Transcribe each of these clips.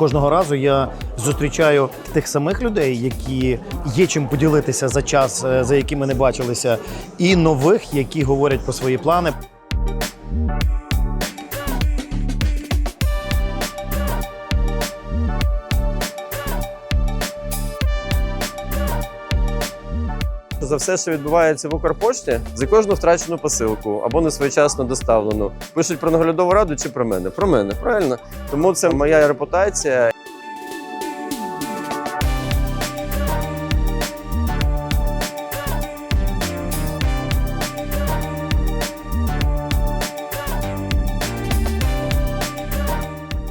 Кожного разу я зустрічаю тих самих людей, які є чим поділитися за час, за за якими не бачилися, і нових, які говорять про свої плани. За все, що відбувається в Укрпошті, за кожну втрачену посилку або не своєчасно доставлену. Пишуть про наглядову раду чи про мене? Про мене, правильно? Тому це моя репутація.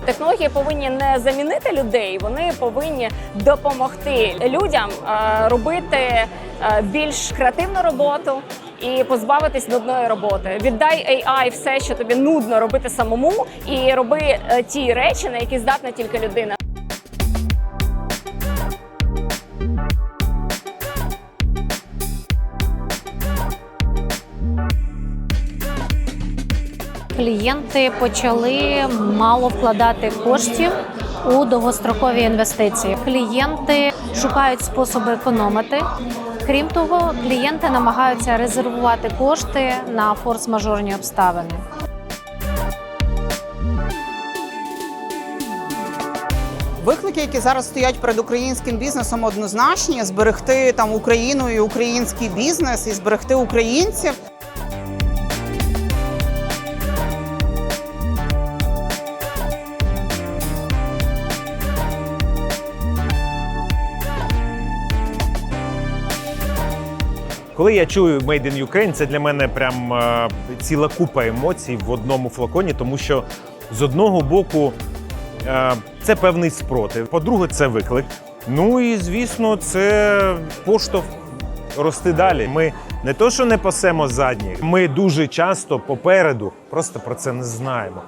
Технології повинні не замінити людей, вони повинні допомогти людям е, робити більш креативну роботу і позбавитись нудної роботи. Віддай AI все, що тобі нудно робити самому, і роби е, ті речі, на які здатна тільки людина. Клієнти почали мало вкладати коштів у довгострокові інвестиції. Клієнти шукають способи економити. Крім того, клієнти намагаються резервувати кошти на форс-мажорні обставини. Виклики, які зараз стоять перед українським бізнесом, однозначні: зберегти там Україну і український бізнес, і зберегти українців. Коли я чую Made in Ukraine, це для мене прям е, ціла купа емоцій в одному флаконі, тому що з одного боку е, це певний спротив. По-друге, це виклик. Ну і звісно, це поштовх рости далі. Ми не то, що не пасемо задніх, ми дуже часто попереду просто про це не знаємо.